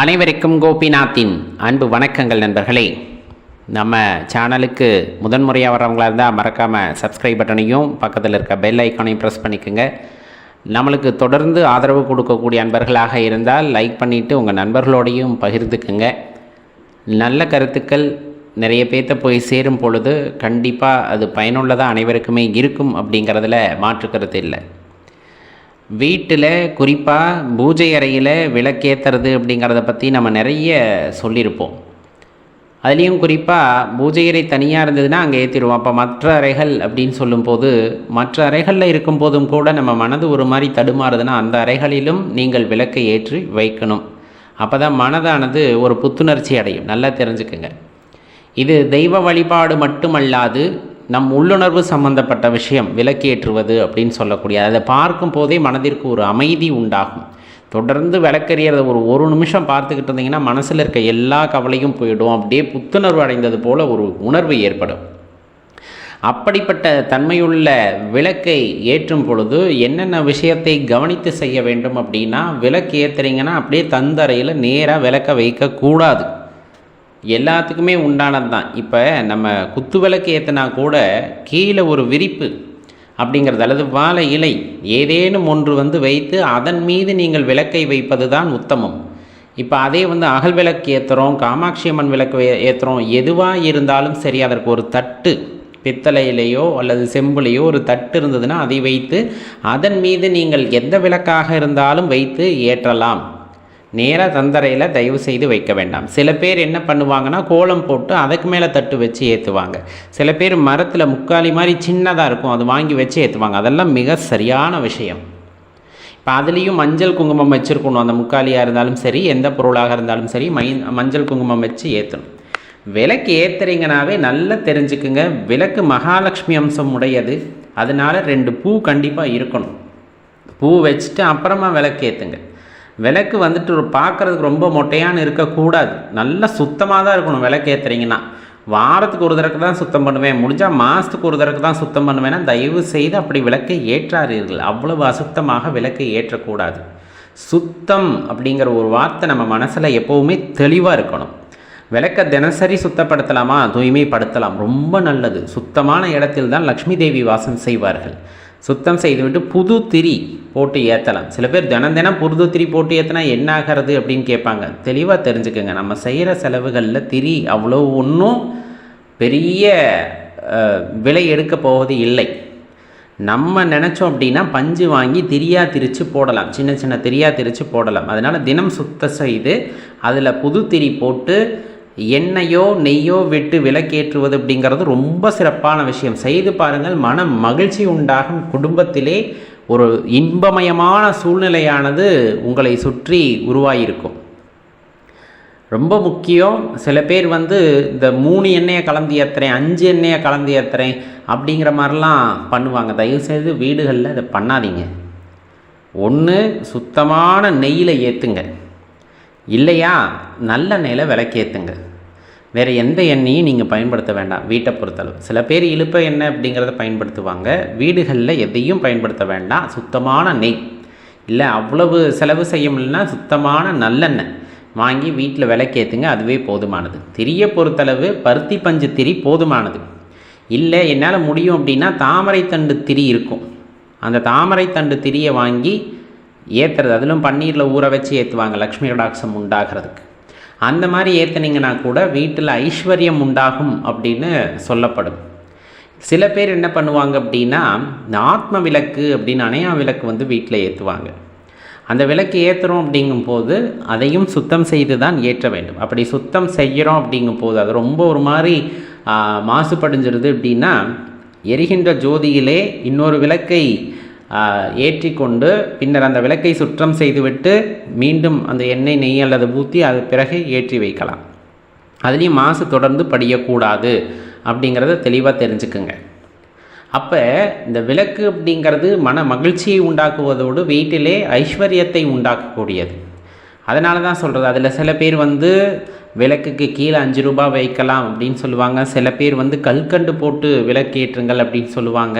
அனைவருக்கும் கோபிநாத்தின் அன்பு வணக்கங்கள் நண்பர்களே. நம்ம சேனலுக்கு முதன்முறையாக வர்றவங்களாக இருந்தால் மறக்காமல் சப்ஸ்கிரைப் பட்டனையும் பக்கத்தில் இருக்க பெல் ஐக்கானையும் ப்ரெஸ் பண்ணிக்கோங்க. நம்மளுக்கு தொடர்ந்து ஆதரவு கொடுக்கக்கூடிய அன்பர்களாக இருந்தால் லைக் பண்ணிவிட்டு உங்கள் நண்பர்களோடையும் பகிர்ந்துக்குங்க. நல்ல கருத்துக்கள் நிறைய பேர்த்த போய் சேரும் பொழுது கண்டிப்பாக அது பயனுள்ளதாக அனைவருக்குமே இருக்கும் அப்படிங்கிறதுல மாற்று கருத்து இல்லை. வீட்டில் குறிப்பாக பூஜை அறையில் விளக்கேற்றுறது அப்படிங்கிறத பற்றி நம்ம நிறைய சொல்லியிருப்போம். அதுலேயும் குறிப்பாக பூஜை அறை தனியாக இருந்ததுன்னா அங்கே ஏற்றிடுவோம் அப்போ மற்ற அறைகள் அப்படின்னு சொல்லும்போது மற்ற அறைகளில் இருக்கும்போதும் கூட நம்ம மனது ஒரு மாதிரி தடுமாறுதுன்னா அந்த அறைகளிலும் நீங்கள் விளக்கை ஏற்றி வைக்கணும். அப்போ தான் மனதானது ஒரு புத்துணர்ச்சி அடையும். நல்லா தெரிஞ்சுக்குங்க. இது தெய்வ வழிபாடு மட்டுமல்லாது நம் உள்ளுணர்வு சம்பந்தப்பட்ட விஷயம் விளக்கேற்றுவது அப்படின்னு சொல்லக்கூடிய அதை பார்க்கும் போதே மனதிற்கு ஒரு அமைதி உண்டாகும். தொடர்ந்து விளக்கறியறத ஒரு ஒரு நிமிஷம் பார்த்துக்கிட்டு இருந்தீங்கன்னா மனசில் இருக்க எல்லா கவலையும் போயிடும். அப்படியே புத்துணர்வு அடைந்தது போல் ஒரு உணர்வு ஏற்படும். அப்படிப்பட்ட தன்மையுள்ள விளக்கை ஏற்றும் பொழுது என்னென்ன விஷயத்தை கவனித்து செய்ய வேண்டும் அப்படின்னா விளக்கு ஏற்றுறீங்கன்னா அப்படியே தந்தரையில் நேராக விளக்க வைக்கக்கூடாது. எல்லாத்துக்குமே உண்டானது தான் இப்போ நம்ம குத்து விளக்கு ஏற்றினா கூட கீழே ஒரு விரிப்பு அப்படிங்கிறது அல்லது வாழை இலை ஏதேனும் ஒன்று வந்து வைத்து அதன் மீது நீங்கள் விளக்கை வைப்பது தான் உத்தமம். இப்போ அதே வந்து அகல் விளக்கு ஏற்றுறோம் காமாட்சி அம்மன் விளக்கு ஏற்றுறோம் எதுவாக இருந்தாலும் சரி அதற்கு ஒரு தட்டு பித்தளையிலேயோ அல்லது செம்புலையோ ஒரு தட்டு இருந்ததுன்னா அதை வைத்து அதன் மீது நீங்கள் எந்த விளக்காக இருந்தாலும் வைத்து ஏற்றலாம். நேராக தந்தரையில் தயவு செய்து வைக்க வேண்டாம். சில பேர் என்ன பண்ணுவாங்கன்னா கோலம் போட்டு அதுக்கு மேலே தட்டு வச்சு ஏற்றுவாங்க சில பேர் மரத்தில் முக்காலி மாதிரி சின்னதாக இருக்கும் அது வாங்கி வச்சு ஏற்றுவாங்க அதெல்லாம் மிக சரியான விஷயம். இப்போ அதுலேயும் மஞ்சள் குங்குமம் வச்சுருக்கணும். அந்த முக்காலியாக இருந்தாலும் சரி எந்த பொருளாக இருந்தாலும் சரி மை மஞ்சள் குங்குமம் வச்சு ஏற்றணும் விளக்கு ஏற்றுறீங்கனாவே நல்லா தெரிஞ்சுக்குங்க. விளக்கு மகாலட்சுமி அம்சம் உடையது. அதனால் ரெண்டு பூ கண்டிப்பாக இருக்கணும். பூ வச்சுட்டு அப்புறமா விளக்கு ஏற்றுங்க விளக்கு வந்துட்டு ஒரு பார்க்குறதுக்கு ரொம்ப மொட்டையான்னு இருக்கக்கூடாது. நல்லா சுத்தமாக தான் இருக்கணும் விளக்கு ஏற்றுறீங்கன்னா வாரத்துக்கு ஒரு தடவை தான் சுத்தம் பண்ணுவேன். முடிஞ்சால் மாதத்துக்கு ஒரு தடவை தான் சுத்தம் பண்ணுவேன்னா தயவு செய்து அப்படி விளக்கை ஏற்றாதீர்கள். அவ்வளவு அசுத்தமாக விளக்கை ஏற்றக்கூடாது. சுத்தம் அப்படிங்கிற ஒரு வார்த்தை நம்ம மனசில் எப்போவுமே தெளிவாக இருக்கணும். விளக்க தினசரி சுத்தப்படுத்தலாமா? தூய்மைப்படுத்தலாம். ரொம்ப நல்லது. சுத்தமான இடத்தில் தான் லக்ஷ்மி தேவி வாசம் செய்வார்கள். சுத்தம் செய்துவிட்டு புது திரி போட்டு ஏற்றலாம் சில பேர் தினம் தினம் புது திரி போட்டு ஏற்றினா என்ன ஆகிறது அப்படின்னு கேட்பாங்க. தெளிவாக தெரிஞ்சுக்கோங்க. நம்ம செய்கிற செலவுகளில் திரி அவ்வளோ ஒன்றும் பெரிய விலை எடுக்க போவது இல்லை. நம்ம நினச்சோம் அப்படின்னா பஞ்சு வாங்கி திரியா திரித்து போடலாம். சின்ன சின்ன திரியாக திரித்து போடலாம். அதனால் தினம் சுத்தம் செய்து அதில் புது திரி போட்டு எண்ணெயோ நெய்யோ விட்டு விலக்கேற்றுவது அப்படிங்கிறது ரொம்ப சிறப்பான விஷயம். செய்து பாருங்கள் மன மகிழ்ச்சி உண்டாகும். குடும்பத்திலே ஒரு இன்பமயமான சூழ்நிலையானது உங்களை சுற்றி உருவாகியிருக்கும் ரொம்ப முக்கியம் சில பேர் வந்து இந்த மூணு எண்ணெயை கலந்து ஏற்றுறேன் அஞ்சு எண்ணெயை கலந்து ஏற்றுறேன் அப்படிங்கிற மாதிரிலாம் பண்ணுவாங்க. தயவுசெய்து வீடுகளில் இதை பண்ணாதீங்க. ஒன்று சுத்தமான நெய்யில் ஏற்றுங்க இல்லையா? நல்ல நெய்யில் விளக்கேற்றுங்க வேறு எந்த எண்ணெயும் நீங்கள் பயன்படுத்த வேண்டாம் வீட்டை பொறுத்தளவு. சில பேர் இழுப்ப எண்ணெய் அப்படிங்கிறத பயன்படுத்துவாங்க. வீடுகளில் எதையும் பயன்படுத்த வேண்டாம் சுத்தமான நெய். இல்லை அவ்வளவு செலவு செய்ய முடியலன்னா சுத்தமான நல்லெண்ணெய். வாங்கி வீட்டில் விளக்கேற்றுங்க அதுவே போதுமானது. திரியை பொறுத்தளவு பருத்தி பஞ்சு திரி போதுமானது. இல்லை என்னால் முடியும் அப்படின்னா தாமரை தண்டு திரி இருக்கும். அந்த தாமரை தண்டு திரியை வாங்கி ஏற்றுறது அதிலும் பன்னீரில் ஊற வச்சு ஏற்றுவாங்க லக்ஷ்மி கடாட்சம் உண்டாகிறதுக்கு. அந்த மாதிரி ஏற்றுனீங்கன்னா கூட வீட்டில் ஐஸ்வர்யம் உண்டாகும் அப்படின்னு சொல்லப்படும். சில பேர் என்ன பண்ணுவாங்க அப்படின்னா இந்த ஆத்ம விளக்கு அப்படின்னு அணையா விளக்கு வந்து வீட்டில் ஏற்றுவாங்க அந்த விளக்கு ஏற்றுறோம் அப்படிங்கும்போது அதையும் சுத்தம் செய்து தான் ஏற்ற வேண்டும். அப்படி சுத்தம் செய்கிறோம் அப்படிங்கும்போது அது ரொம்ப ஒரு மாதிரி மாசுபடிஞ்சிருது அப்படின்னா எரிகின்ற ஜோதியிலே இன்னொரு விளக்கை ஏற்றி கொண்டு பின்னர் அந்த விளக்கை சுற்றம் செய்துவிட்டு மீண்டும் அந்த எண்ணெய் நெய் அல்லது ஊற்றி அது பிறகு ஏற்றி வைக்கலாம். அதுலேயும் மாசு தொடர்ந்து படியக்கூடாது அப்படிங்கிறத தெளிவாக தெரிஞ்சுக்குங்க. அப்போ இந்த விளக்கு அப்படிங்கிறது மன மகிழ்ச்சியை உண்டாக்குவதோடு வீட்டிலே ஐஸ்வர்யத்தை உண்டாக்கக்கூடியது. அதனால தான் சொல்கிறது அதில் சில பேர் வந்து விளக்குக்கு கீழே அஞ்சு ரூபாய் வைக்கலாம் அப்படின்னு சொல்லுவாங்க. சில பேர் வந்து கல்கண்டு போட்டு விளக்கேற்றுங்கள் அப்படின்னு சொல்லுவாங்க.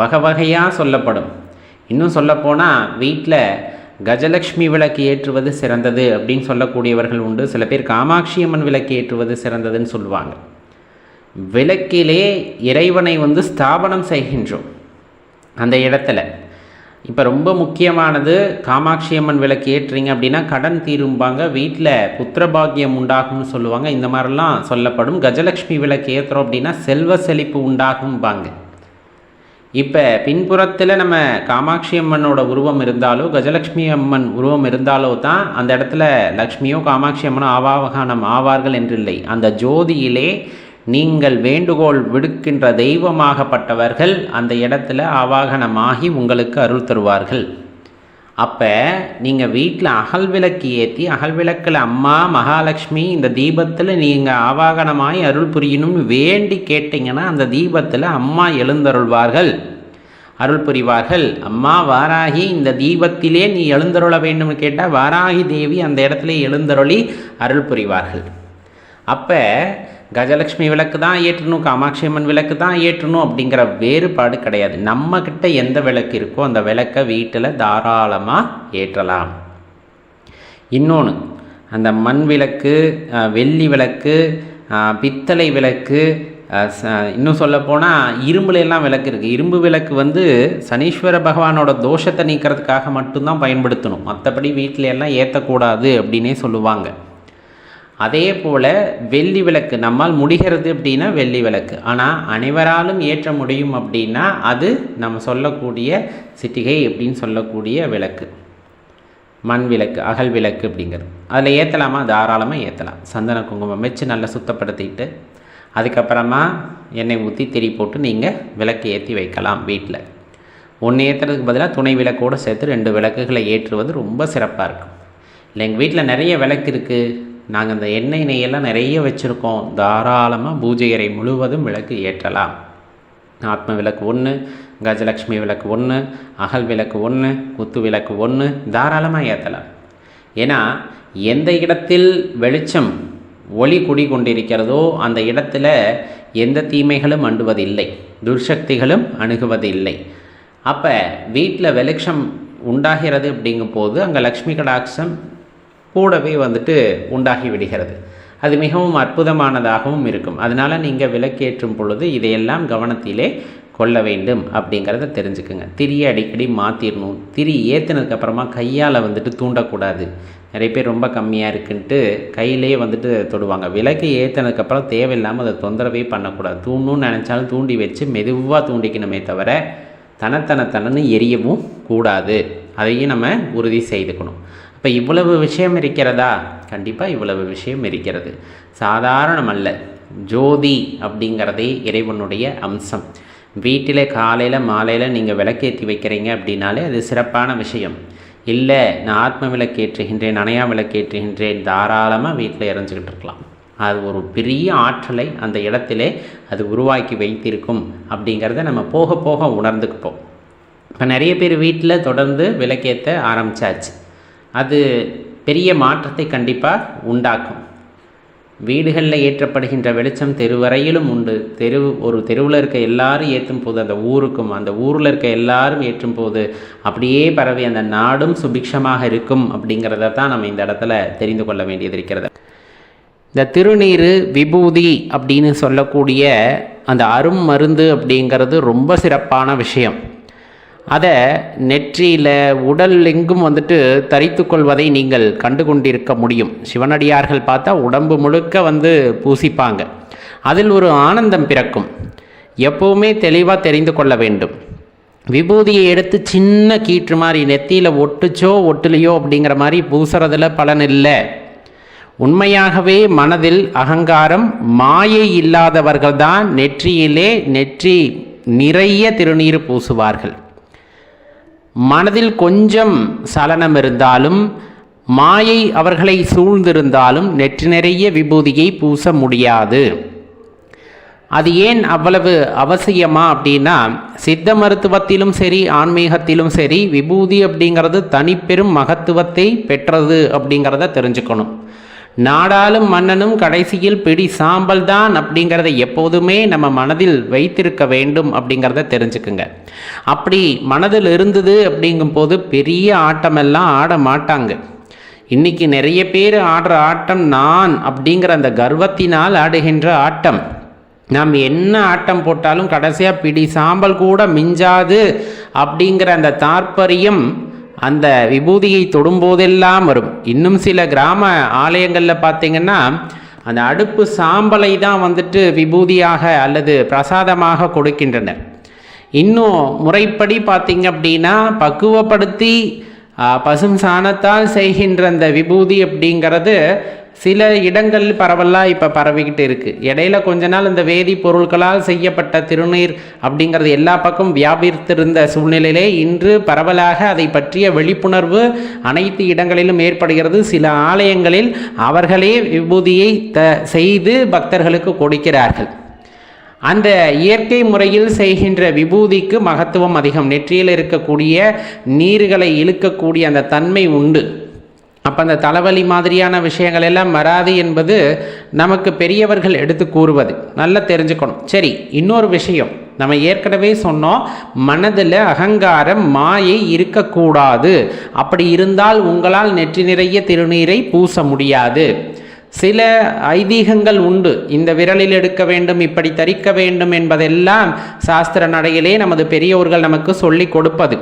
வகை வகையாக சொல்லப்படும். இன்னும் சொல்லப்போனால் வீட்டில் கஜலக்ஷ்மி விளக்கு ஏற்றுவது சிறந்தது அப்படின்னு சொல்லக்கூடியவர்கள் உண்டு. சில பேர் காமாட்சி அம்மன் விளக்கு ஏற்றுவது சிறந்ததுன்னு சொல்லுவாங்க. விளக்கிலே இறைவனை வந்து ஸ்தாபனம் செய்கின்றோம். அந்த இடத்துல. இப்போ ரொம்ப முக்கியமானது காமாட்சி அம்மன் விளக்கு ஏற்றுறீங்க அப்படின்னா கடன் தீரும்பாங்க வீட்டில் புத்திரபாகியம் உண்டாகும்னு சொல்லுவாங்க. இந்த மாதிரிலாம் சொல்லப்படும். கஜலக்ஷ்மி விளக்கு ஏற்றுறோம் அப்படின்னா செல்வ செழிப்பு உண்டாகும்பாங்க. இப்போ பின்புறத்தில் நம்ம காமாட்சி அம்மனோட உருவம் இருந்தாலோ கஜலக்ஷ்மி அம்மன் உருவம் இருந்தாலோ தான் அந்த இடத்துல லக்ஷ்மியோ காமாட்சி அம்மனோ ஆவாவகானம் ஆவார்கள் என்றில்லை. அந்த ஜோதியிலே நீங்கள் வேண்டுகோள் விடுக்கின்ற தெய்வமாகப்பட்டவர்கள் அந்த இடத்துல ஆவாகனமாகி உங்களுக்கு அருள் தருவார்கள். அப்போ நீங்கள் வீட்டில் அகல் விளக்கு ஏற்றி அகல் விளக்கில் அம்மா மகாலட்சுமி இந்த தீபத்தில் நீங்கள் ஆவாகனமாய் அருள் புரியணும்னு வேண்டி கேட்டிங்கன்னா அந்த தீபத்தில் அம்மா எழுந்தருள்வார்கள். அருள் புரிவார்கள். அம்மா வாராகி இந்த தீபத்திலே நீ எழுந்தருள வேண்டும்னு கேட்டால் வாராகி தேவி அந்த இடத்துல எழுந்தருளி அருள் புரிவார்கள். அப்போ கஜலக்ஷ்மி விளக்கு தான் ஏற்றணும் காமாட்சி அம்மன் விளக்கு தான் ஏற்றணும் அப்படிங்கிற வேறுபாடு கிடையாது. நம்மக்கிட்ட எந்த விளக்கு இருக்கோ அந்த விளக்கை வீட்டில் தாராளமாக ஏற்றலாம். இன்னொன்று அந்த மண் விளக்கு வெள்ளி விளக்கு பித்தளை விளக்கு ச- இன்னும் சொல்லப்போனால் இரும்புல எல்லாம் விளக்கு இருக்குது இரும்பு விளக்கு வந்து சனீஸ்வர பகவானோட தோஷத்தை நீக்கிறதுக்காக மட்டும்தான் பயன்படுத்தணும். மற்றபடி வீட்டில எல்லாம் ஏற்றக்கூடாது அப்படின்னே சொல்லுவாங்க. அதே போல் வெள்ளி விளக்கு. நம்மால் முடிகிறது அப்படின்னா வெள்ளி விளக்கு. ஆனால் அனைவராலும் ஏற்ற முடியும் அப்படின்னா அது நம்ம சொல்லக்கூடிய சிட்டிகை அப்படின்னு சொல்லக்கூடிய விளக்கு. மண் விளக்கு அகல் விளக்கு அப்படிங்கிறது. அதில் ஏற்றலாமா தாராளமாக ஏற்றலாம் சந்தன குங்குமம் வச்சு நல்லா சுத்தப்படுத்திட்டு அதுக்கப்புறமா எண்ணெய் ஊற்றி திரி போட்டு நீங்கள் விளக்கு ஏற்றி வைக்கலாம் வீட்டில் ஒன்று ஏற்றுறதுக்கு பதிலாக துணை விளக்கோடு சேர்த்து ரெண்டு விளக்குகளை ஏற்றுவது ரொம்ப சிறப்பாக இருக்கும். இல்லை எங்கள் வீட்டில் நிறைய விளக்கு இருக்குது நாங்கள் அந்த எண்ணெய் நெய்யெல்லாம் நிறைய வச்சுருக்கோம். தாராளமாக பூஜை அறை முழுவதும் விளக்கு ஏற்றலாம். ஆத்ம விளக்கு ஒன்று கஜலக்ஷ்மி விளக்கு ஒன்று அகல் விளக்கு ஒன்று குத்து விளக்கு ஒன்று தாராளமாக ஏற்றலாம். ஏன்னா எந்த இடத்தில் வெளிச்சம் ஒளி குடி கொண்டிருக்கிறதோ அந்த இடத்துல எந்த தீமைகளும் அண்டுவதில்லை. துர்சக்திகளும் அணுகுவதில்லை. அப்போ வீட்டில் வெளிச்சம் உண்டாகிறது அப்படிங்கும்போது அங்கே லக்ஷ்மி கடாட்சம் கூடவே வந்துட்டு உண்டாகி விடுகிறது. அது மிகவும் அற்புதமானதாகவும் இருக்கும். அதனால் நீங்கள் விளக்கேற்றும் பொழுது இதையெல்லாம் கவனத்திலே கொள்ள வேண்டும் அப்படிங்கிறத தெரிஞ்சுக்குங்க. திரியை அடிக்கடி மாற்றிடணும் திரி ஏற்றுனதுக்கப்புறமா கையால் வந்துட்டு தூண்டக்கூடாது. நிறைய பேர் ரொம்ப கம்மியாக இருக்குன்ட்டு கையிலே வந்துட்டு தொடுவாங்க. விளக்கு ஏற்றுனதுக்கப்புறம் தேவையில்லாமல் அதை தொந்தரவே பண்ணக்கூடாது. தூண்டணும்னு நினச்சாலும் தூண்டி வச்சு மெதுவாக தூண்டிக்கணுமே தவிர தனத்தனத்தனன்னு எரியவும் கூடாது. அதையும் நம்ம உறுதி செய்துக்கணும். இப்போ இவ்வளவு விஷயம் இருக்கிறதா? கண்டிப்பாக இவ்வளவு விஷயம் இருக்கிறது. சாதாரணம் அல்ல ஜோதி அப்படிங்கிறதே இறைவனுடைய அம்சம். வீட்டில் காலையில் மாலையில் நீங்கள் விளக்கேற்றி வைக்கிறீங்க அப்படின்னாலே அது சிறப்பான விஷயம். இல்லை நான் ஆத்ம விளக்கேற்றுகின்றேன் நனையா விளக்கேற்றுகின்றேன் தாராளமாக வீட்டில் இறஞ்சிக்கிட்டு இருக்கலாம். அது ஒரு பெரிய ஆற்றலை அந்த இடத்திலே அது உருவாக்கி வைத்திருக்கும் அப்படிங்கிறத நம்ம போக போக உணர்ந்துக்குப்போம். இப்போ நிறைய பேர் வீட்டில் தொடர்ந்து விளக்கேற்ற ஆரம்பிச்சாச்சு. அது பெரிய மாற்றத்தை கண்டிப்பாக உண்டாக்கும். வீடுகளில் ஏற்றப்படுகின்ற வெளிச்சம் தெருவரையிலும் உண்டு. தெரு ஒரு தெருவில் இருக்க எல்லாரும் ஏற்றும் போது அந்த ஊருக்கும் அந்த ஊரில் இருக்க எல்லாரும் ஏற்றும் போது அப்படியே பரவி அந்த நாடும் சுபிக்ஷமாக இருக்கும் அப்படிங்கிறத தான் நம்ம இந்த இடத்துல தெரிந்து கொள்ள வேண்டியது இருக்கிறது. இந்த திருநீர் விபூதி அப்படின்னு சொல்லக்கூடிய அந்த அரும் மருந்து அப்படிங்கிறது ரொம்ப சிறப்பான விஷயம். அதை நெற்றியில் உடல் எங்கும் வந்துட்டு தரித்து கொள்வதை நீங்கள் கண்டு கொண்டிருக்க முடியும். சிவனடியார்கள் பார்த்தா உடம்பு முழுக்க வந்து பூசிப்பாங்க. அதில் ஒரு ஆனந்தம் பிறக்கும். எப்பவுமே தெளிவாக தெரிந்து கொள்ள வேண்டும். விபூதியை எடுத்து சின்ன கீற்று மாதிரி நெத்தியில் ஒட்டுச்சோ ஒட்டுலையோ அப்படிங்கிற மாதிரி பூசுறதுல பலன் இல்லை. உண்மையாகவே மனதில் அகங்காரம் மாயை இல்லாதவர்கள்தான் நெற்றியிலே நெற்றி நிறைய திருநீர் பூசுவார்கள். மனதில் கொஞ்சம் சலனம் இருந்தாலும் மாயை அவர்களை சூழ்ந்திருந்தாலும் நெற்றி நிறைய விபூதியை பூச முடியாது. அது ஏன் அவ்வளவு அவசியமா அப்படின்னா சித்த மருத்துவத்திலும் சரி ஆன்மீகத்திலும் சரி விபூதி அப்படிங்கிறது தனிப்பெரும் மகத்துவத்தை பெற்றது அப்படிங்கிறத தெரிஞ்சுக்கணும். நாடாளும் மன்னனும் கடைசியில் பிடி சாம்பல் தான் அப்படிங்கிறத எப்போதுமே நம்ம மனதில் வைத்திருக்க வேண்டும் அப்படிங்கிறத தெரிஞ்சுக்குங்க. அப்படி மனதில் இருந்தது அப்படிங்கும்போது பெரிய ஆட்டமெல்லாம் ஆட மாட்டாங்க. இன்னைக்கு நிறைய பேர் ஆடுற ஆட்டம் நான் அப்படிங்கிற அந்த கர்வத்தினால் ஆடுகின்ற ஆட்டம். நாம் என்ன ஆட்டம் போட்டாலும் கடைசியாக பிடி சாம்பல் கூட மிஞ்சாது அப்படிங்கிற அந்த தாற்பரியம் அந்த விபூதியை தொடும்போதெல்லாம் வரும். இன்னும் சில கிராம ஆலயங்களில் பார்த்தீங்கன்னா அந்த அடுப்பு சாம்பலை தான் வந்துட்டு விபூதியாக அல்லது பிரசாதமாக கொடுக்கின்றனர். இன்னும் முறைப்படி பார்த்தீங்க அப்படின்னா பக்குவப்படுத்தி பசும் சாணத்தால் செய்கின்ற அந்த விபூதி அப்படிங்கிறது சில இடங்கள் பரவலாக இப்போ பரவிக்கிட்டு இருக்குது இடையில கொஞ்ச நாள் இந்த வேதிப்பொருட்களால் செய்யப்பட்ட திருநீர் அப்படிங்கிறது எல்லா பக்கம் வியாபித்திருந்த சூழ்நிலையிலே இன்று பரவலாக அதை பற்றிய விழிப்புணர்வு அனைத்து இடங்களிலும் ஏற்படுகிறது. சில ஆலயங்களில் அவர்களே விபூதியை த செய்து பக்தர்களுக்கு கொடுக்கிறார்கள். அந்த இயற்கை முறையில் செய்கின்ற விபூதிக்கு மகத்துவம் அதிகம். நெற்றியில் இருக்கக்கூடிய நீர்களை இழுக்கக்கூடிய அந்த தன்மை உண்டு. அப்போ அந்த தலைவலி மாதிரியான விஷயங்கள் எல்லாம் வராது என்பது நமக்கு பெரியவர்கள் எடுத்து கூறுவது. நல்லா தெரிஞ்சுக்கணும். சரி இன்னொரு விஷயம். நம்ம ஏற்கனவே சொன்னோம் மனதில் அகங்காரம் மாயை இருக்கக்கூடாது. அப்படி இருந்தால் உங்களால் நெற்றி நிறைய திருநீரை பூச முடியாது. சில ஐதீகங்கள் உண்டு. இந்த விரலில் எடுக்க வேண்டும் இப்படி தரிக்க வேண்டும் என்பதெல்லாம் சாஸ்திர நடையிலே நமது பெரியோர்கள் நமக்கு சொல்லி கொடுப்பது.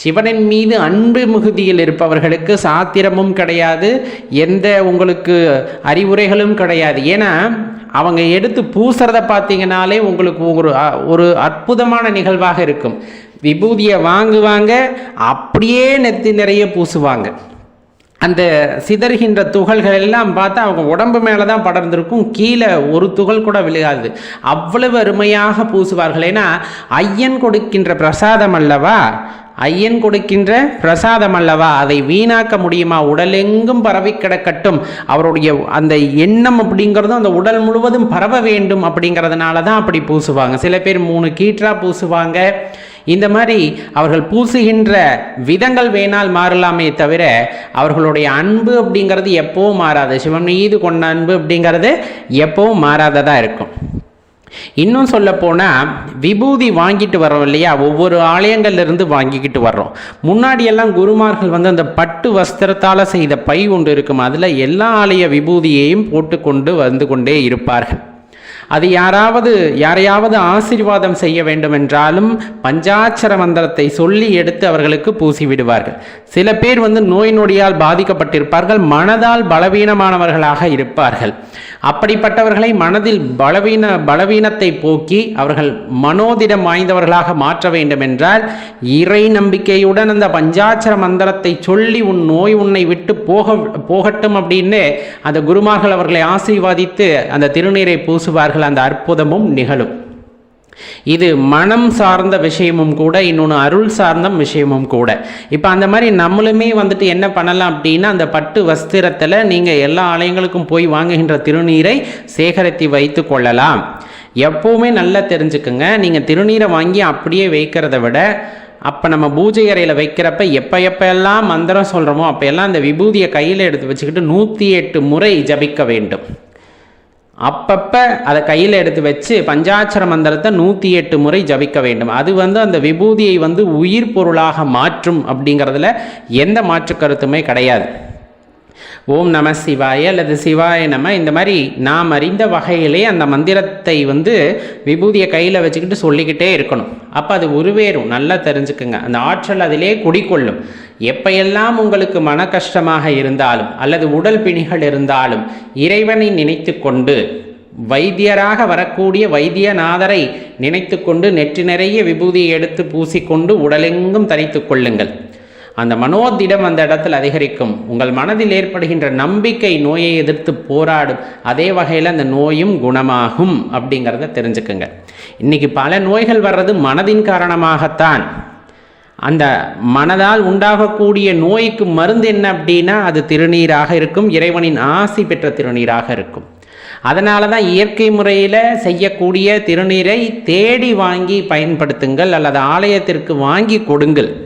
சிவனின் மீது அன்பு மிகுதியில் இருப்பவர்களுக்கு சாத்திரமும் கிடையாது எந்த உங்களுக்கு அறிவுரைகளும் கிடையாது. ஏன்னா அவங்க எடுத்து பூசுறத பார்த்தீங்கனாலே உங்களுக்கு ஒரு ஒரு அற்புதமான நிகழ்வாக இருக்கும். விபூதியை வாங்குவாங்க அப்படியே நெத்தி நிறைய பூசுவாங்க. அந்த சிதறுகின்ற துகள்கள் எல்லாம் பார்த்தா அவங்க உடம்பு மேலே தான் படர்ந்திருக்கும் கீழே ஒரு துகள் கூட விழுகாது. அவ்வளவு அருமையாக பூசுவார்கள். ஏன்னா ஐயன் கொடுக்கின்ற பிரசாதம் அல்லவா? ஐயன் கொடுக்கின்ற பிரசாதம் அல்லவா? அதை வீணாக்க முடியுமா? உடலெங்கும் பரவி கிடக்கட்டும். அவருடைய அந்த எண்ணம் அப்படிங்கிறதும் அந்த உடல் முழுவதும் பரவ வேண்டும் அப்படிங்கிறதுனால தான் அப்படி பூசுவாங்க. சில பேர் மூணு கீற்றா பூசுவாங்க. இந்த மாதிரி அவர்கள் பூசுகின்ற விதங்கள் வேணால் மாறலாமே தவிர அவர்களுடைய அன்பு அப்படிங்கிறது எப்பவும் மாறாது. சிவன் மீது கொண்ட அன்பு அப்படிங்கிறது எப்பவும் மாறாததாக இருக்கும். இன்னும் சொல்ல போனால் விபூதி வாங்கிட்டு வர்றோம் இல்லையா? ஒவ்வொரு ஆலயங்கள்லேருந்து வாங்கிக்கிட்டு வர்றோம். முன்னாடியெல்லாம் குருமார்கள் வந்து அந்த பட்டு வஸ்திரத்தால் செய்த பை ஒன்று இருக்கும்? அதில் எல்லா ஆலய விபூதியையும் போட்டுக்கொண்டு வந்து கொண்டே இருப்பார்கள். அது யாராவது யாரையாவது ஆசீர்வாதம் செய்ய வேண்டும் என்றாலும் பஞ்சாட்சர மந்திரத்தை சொல்லி எடுத்து அவர்களுக்கு பூசி விடுவார்கள். சில பேர் வந்து நோய் நொடியால் பாதிக்கப்பட்டிருப்பார்கள் மனதால் பலவீனமானவர்களாக இருப்பார்கள். அப்படிப்பட்டவர்களை மனதில் பலவீன பலவீனத்தை போக்கி அவர்கள் மனோதிடம் வாய்ந்தவர்களாக மாற்ற வேண்டும் என்றால் இறை நம்பிக்கையுடன் அந்த பஞ்சாட்சர மந்திரத்தை சொல்லி உன் நோய் உன்னை விட்டு போக போகட்டும் அப்படின்னு அந்த குருமார்கள் அவர்களை ஆசீர்வாதித்து அந்த திருநீரை பூசுவார்கள். அந்த அற்புதமும் நிகழும். இது மனம் சார்ந்த விஷயமும் கூட இன்னொன்று அருள் சார்ந்த விஷயமும் கூட. இப்போ அந்த மாதிரி நம்மளுமே வந்துட்டு என்ன பண்ணலாம் அப்படின்னா அந்த பட்டு வஸ்திரத்தில் நீங்கள் எல்லா ஆலயங்களுக்கும் போய் வாங்குகின்ற திருநீரை சேகரித்து வைத்து கொள்ளலாம். எப்போவுமே நல்லா தெரிஞ்சுக்குங்க. நீங்கள் திருநீரை வாங்கி அப்படியே வைக்கிறத விட அப்போ நம்ம பூஜை அறையில் வைக்கிறப்ப எப்போ எப்பெல்லாம் மந்திரம் சொல்கிறோமோ அப்போ எல்லாம் அந்த விபூதியை கையில் எடுத்து வச்சுக்கிட்டு நூற்றி எட்டு முறை ஜபிக்க வேண்டும். அப்பப்போ அதை கையில் எடுத்து வச்சு பஞ்சாட்சர மந்திரத்தை நூற்றி எட்டு முறை ஜபிக்க வேண்டும். அது வந்து அந்த விபூதியை வந்து உயிர் பொருளாக மாற்றும் அப்படிங்கிறதுல எந்த மாற்று கருத்துமே கிடையாது. ஓம் நம சிவாய அல்லது சிவாய நம. இந்த மாதிரி நாம் அறிந்த வகையிலே அந்த மந்திரத்தை வந்து விபூதியை கையில் வச்சுக்கிட்டு சொல்லிக்கிட்டே இருக்கணும். அப்போ அது உருவேறும். நல்லா தெரிஞ்சுக்குங்க. அந்த ஆற்றல் அதிலே குடிக்கொள்ளும் எப்பையெல்லாம் உங்களுக்கு மன கஷ்டமாக இருந்தாலும் அல்லது உடல் பிணிகள் இருந்தாலும் இறைவனை நினைத்து கொண்டு வைத்தியராக வரக்கூடிய வைத்தியநாதரை நினைத்து கொண்டு நெற்றி நிறைய விபூதியை எடுத்து பூசிக்கொண்டு உடலெங்கும் தரித்து கொள்ளுங்கள். அந்த மனோதிடம் அந்த இடத்தில் அதிகரிக்கும். உங்கள் மனதில் ஏற்படுகின்ற நம்பிக்கை நோயை எதிர்த்து போராடும். அதே வகையில் அந்த நோயும் குணமாகும் அப்படிங்கிறத தெரிஞ்சுக்குங்க. இன்றைக்கி பல நோய்கள் வர்றது மனதின் காரணமாகத்தான். அந்த மனதால் உண்டாகக்கூடிய நோய்க்கு மருந்து என்ன அப்படின்னா அது திருநீராக இருக்கும். இறைவனின் ஆசி பெற்ற திருநீராக இருக்கும். அதனால தான் இயற்கை முறையில் செய்யக்கூடிய திருநீரை தேடி வாங்கி பயன்படுத்துங்கள். அல்லது ஆலயத்திற்கு வாங்கி கொடுங்கள்.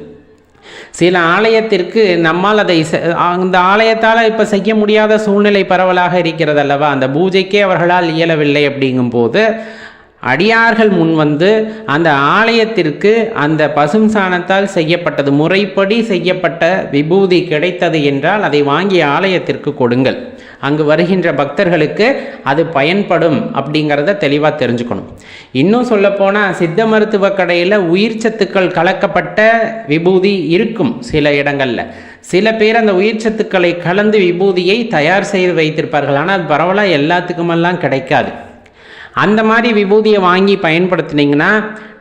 சில ஆலயத்திற்கு நம்மால் அதை அந்த ஆலயத்தால் இப்போ செய்ய முடியாத சூழ்நிலை பரவலாக இருக்கிறது அல்லவா அந்த பூஜைக்கே அவர்களால் இயலவில்லை அப்படிங்கும்போது அடியார்கள் முன் வந்து அந்த ஆலயத்திற்கு அந்த பசும் சாணத்தால் செய்யப்பட்டது. முறைப்படி செய்யப்பட்ட விபூதி கிடைத்தது என்றால் அதை வாங்கி ஆலயத்திற்கு கொடுங்கள். அங்கு வருகின்ற பக்தர்களுக்கு அது பயன்படும் அப்படிங்கிறத தெளிவாக தெரிஞ்சுக்கணும். இன்னும் சொல்லப்போனால் சித்த மருத்துவ கடையில் உயிர் சத்துக்கள் கலக்கப்பட்ட விபூதி இருக்கும் சில இடங்களில். சில பேர் அந்த உயிர் சத்துக்களை கலந்து விபூதியை தயார் செய்து வைத்திருப்பார்கள். ஆனால் அது பரவலாக எல்லாத்துக்குமெல்லாம் கிடைக்காது. அந்த மாதிரி விபூதியை வாங்கி பயன்படுத்தினீங்கன்னா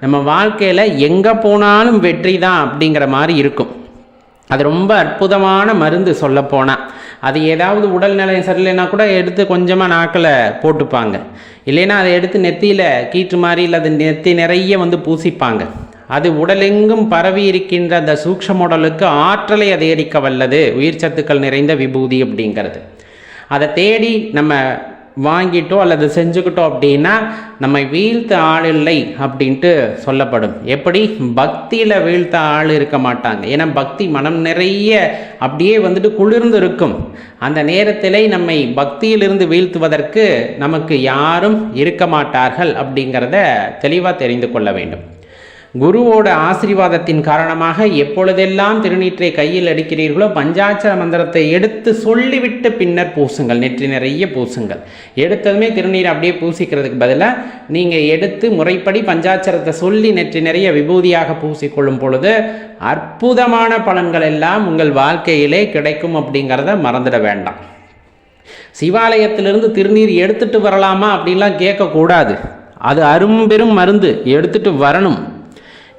நம்ம வாழ்க்கையில் எங்கே போனாலும் வெற்றி தான் அப்படிங்கிற மாதிரி இருக்கும். அது ரொம்ப அற்புதமான மருந்து சொல்லப்போனால் அது ஏதாவது உடல்நிலை சரியில்லைன்னா கூட எடுத்து கொஞ்சமாக நாக்கில் போட்டுப்பாங்க. இல்லைன்னா அதை எடுத்து நெத்தியில் கீற்று மாதிரி இல்லை அது நெத்தி நிறைய வந்து பூசிப்பாங்க. அது உடலெங்கும் பரவி இருக்கின்ற அந்த சூக்ஷ்ம உடலுக்கு ஆற்றலை அதிகரிக்க வல்லது. உயிர் சத்துக்கள் நிறைந்த விபூதி அப்படிங்கிறது. அதை தேடி நம்ம வாங்கிட்டோ அல்லது செஞ்சுக்கிட்டோம் அப்படின்னா நம்மை வீழ்த்த ஆள் இல்லை அப்படின்ட்டு சொல்லப்படும். எப்படி? பக்தியில் வீழ்த்த ஆள் இருக்க மாட்டாங்க. ஏன்னா பக்தி மனம் நிறைய அப்படியே வந்துட்டு குளிர்ந்து இருக்கும் அந்த நேரத்தில் நம்மை பக்தியிலிருந்து வீழ்த்துவதற்கு நமக்கு யாரும் இருக்க மாட்டார்கள் அப்படிங்கிறத தெளிவாக தெரிந்து கொள்ள வேண்டும். குருவோட ஆசீர்வாதத்தின் காரணமாக எப்பொழுதெல்லாம் திருநீற்றை கையில் அடிக்கிறீர்களோ பஞ்சாட்சர மந்திரத்தை எடுத்து சொல்லிவிட்டு பின்னர் பூசுங்கள். நெற்றி நிறைய பூசுங்கள். எடுத்ததுமே திருநீர் அப்படியே பூசிக்கிறதுக்கு பதிலாக நீங்கள் எடுத்து முறைப்படி பஞ்சாட்சரத்தை சொல்லி நெற்றி நிறைய விபூதியாக பூசிக்கொள்ளும் பொழுது அற்புதமான பலன்கள் எல்லாம் உங்கள் வாழ்க்கையிலே கிடைக்கும் அப்படிங்கிறத மறந்துட வேண்டாம். சிவாலயத்திலிருந்து திருநீர் எடுத்துட்டு வரலாமா அப்படின்லாம் கேட்கக்கூடாது. அது அரும்பெரும் மருந்து. எடுத்துட்டு வரணும்.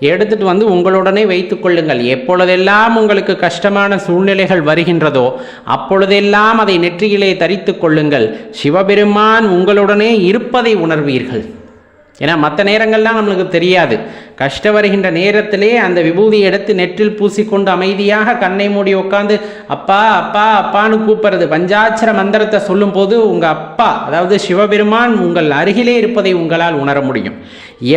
எடுத்துட்டு வந்து உங்களுடனே வைத்துக்கொள்ளுங்கள் எப்பொழுதெல்லாம் உங்களுக்கு கஷ்டமான சூழ்நிலைகள் வருகின்றதோ அப்பொழுதெல்லாம் அதை நெற்றியிலே தரித்து கொள்ளுங்கள். சிவபெருமான் உங்களுடனே இருப்பதை உணர்வீர்கள். ஏன்னா மற்ற நேரங்கள்லாம் நம்மளுக்கு தெரியாது. கஷ்டம் வருகின்ற நேரத்திலே அந்த விபூதியை எடுத்து நெற்றில் பூசிக்கொண்டு அமைதியாக கண்ணை மூடி உட்காந்து அப்பா அப்பா அப்பான்னு கூப்பிடுறது. பஞ்சாட்சர மந்திரத்தை சொல்லும்போது உங்கள் அப்பா அதாவது சிவபெருமான் உங்கள் அருகிலே இருப்பதை உங்களால் உணர முடியும்.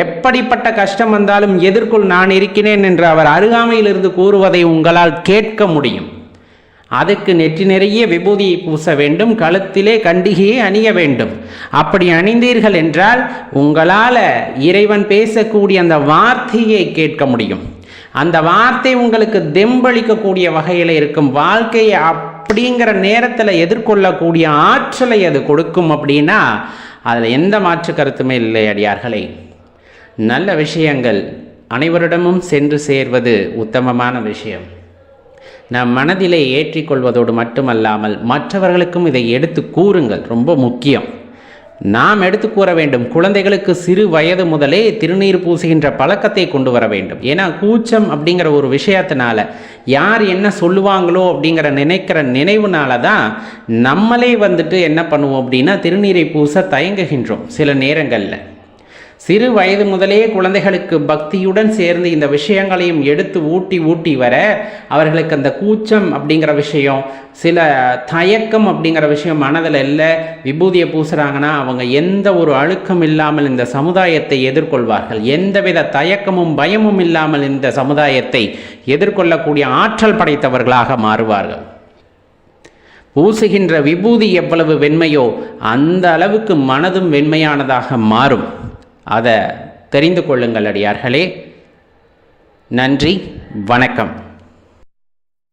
எப்படிப்பட்ட கஷ்டம் வந்தாலும் எதிர்க்குள் நான் இருக்கிறேன் என்று அவர் அருகாமையிலிருந்து கூறுவதை உங்களால் கேட்க முடியும். அதுக்கு நெற்றி நிறைய விபூதியை பூச வேண்டும் கழுத்திலே கண்டிகையை அணிய வேண்டும். அப்படி அணிந்தீர்கள் என்றால் உங்களால் இறைவன் பேசக்கூடிய அந்த வார்த்தையை கேட்க முடியும். அந்த வார்த்தை உங்களுக்கு தெம்பளிக்கக்கூடிய வகையில் இருக்கும். வாழ்க்கையை அப்படிங்கிற நேரத்தில் எதிர்கொள்ளக்கூடிய ஆற்றலை அது கொடுக்கும் அப்படின்னா அதில் எந்த மாற்று கருத்துமே இல்லை அடியார்களே. நல்ல விஷயங்கள் அனைவரிடமும் சென்று சேர்வது உத்தமமான விஷயம். நம் மனதிலே ஏற்றிக்கொள்வதோடு மட்டுமல்லாமல் மற்றவர்களுக்கும் இதை எடுத்து கூறுங்கள். ரொம்ப முக்கியம். நாம் எடுத்து கூற வேண்டும். குழந்தைகளுக்கு சிறு வயது முதலே திருநீர் பூசுகின்ற பழக்கத்தை கொண்டு வர வேண்டும். ஏன்னா கூச்சம் அப்படிங்கிற ஒரு விஷயத்தினால யார் என்ன சொல்லுவாங்களோ அப்படிங்கிற நினைக்கிற நினைவுனால தான் நம்மளே வந்துட்டு என்ன பண்ணுவோம் அப்படின்னா திருநீரை பூச தயங்குகின்றோம் சில நேரங்களில். சிறு வயது முதலே குழந்தைகளுக்கு பக்தியுடன் சேர்ந்து இந்த விஷயங்களையும் எடுத்து ஊட்டி ஊட்டி வர அவர்களுக்கு அந்த கூச்சம் அப்படிங்கிற விஷயம் சில தயக்கம் அப்படிங்கிற விஷயம் மனதில் இல்லை விபூதியை பூசுகிறாங்கன்னா அவங்க எந்த ஒரு அழுக்கம் இல்லாமல் இந்த சமுதாயத்தை எதிர்கொள்வார்கள். எந்தவித தயக்கமும் பயமும் இல்லாமல் இந்த சமுதாயத்தை எதிர்கொள்ளக்கூடிய ஆற்றல் படைத்தவர்களாக மாறுவார்கள். பூசுகின்ற விபூதி எவ்வளவு வெண்மையோ அந்த அளவுக்கு மனதும் வெண்மையானதாக மாறும். அதை தெரிந்து கொள்ளுங்கள் அடியார்களே. நன்றி வணக்கம்.